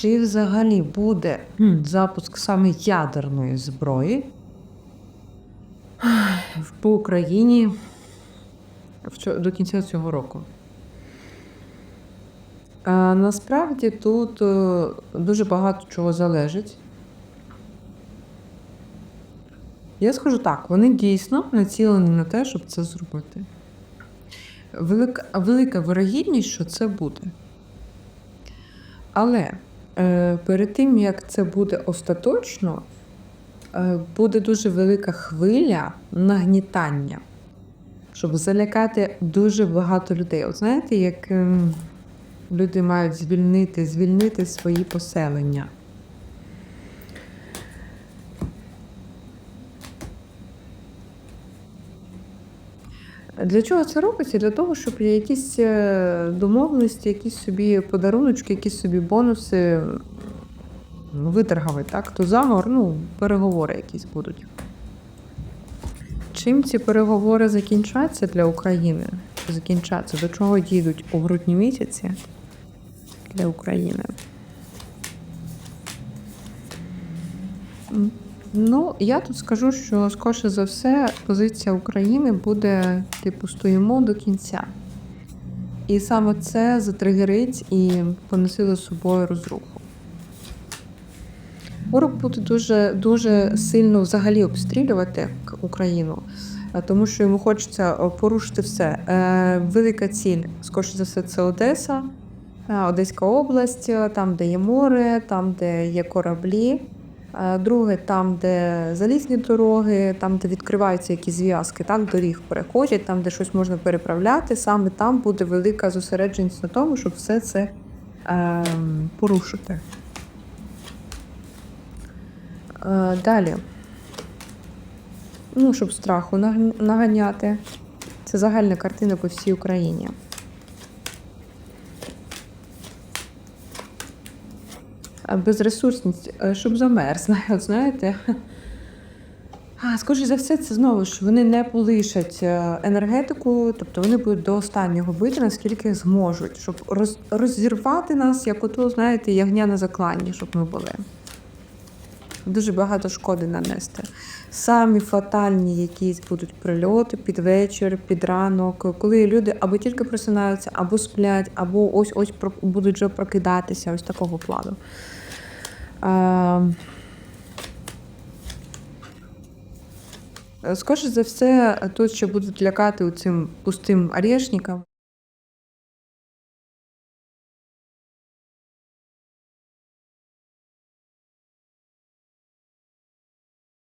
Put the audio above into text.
чи взагалі буде запуск саме ядерної зброї по Україні до кінця цього року. А, насправді тут е, дуже багато чого залежить. Я скажу так, вони дійсно націлені на те, щоб це зробити. Велика, велика вирогідність, що це буде. Але перед тим, як це буде остаточно, е, буде дуже велика хвиля нагнітання, щоб залякати дуже багато людей. От знаєте, як ем, люди мають звільнити, звільнити свої поселення. Для чого це робиться? Для того, щоб якісь е, домовленості, якісь собі подаруночки, якісь собі бонуси ну, так? То заговор, ну, переговори якісь будуть. Чим ці переговори закінчаться для України? Закінчаться, до чого дійдуть у грудні місяці для України? Ну, я тут скажу, що скорше за все позиція України буде типу стоїмо до кінця. І саме це затригерить і понесе за собою розруху. Ворог буде дуже, дуже сильно взагалі обстрілювати Україну, тому що йому хочеться порушити все. Е, велика ціль, скоріше за все, це Одеса, е, Одеська область, е, там, де є море, там, де є кораблі. Е, Друге, там, де залізні дороги, там, де відкриваються якісь зв'язки, так, доріг переходять, там, де щось можна переправляти, саме там буде велика зосередженість на тому, щоб все це е, порушити. Далі. Ну, щоб страху наганяти. Це загальна картина по всій Україні. Безресурсність, е, щоб замерзла, знаєте. А, скоріше за все, це знову ж вони не полишать е, енергетику, тобто вони будуть до останнього бити, наскільки зможуть, щоб роз, розірвати нас, як ото, знаєте, ягня на закланні, щоб ми були. Дуже багато шкоди нанести. Самі фатальні якісь будуть прильоти під вечір, під ранок, коли люди або тільки просинаються, або сплять, або ось ось будуть вже прокидатися, ось такого плану. Е, Скоріше за все, тут ще будуть лякати цим пустим орешником.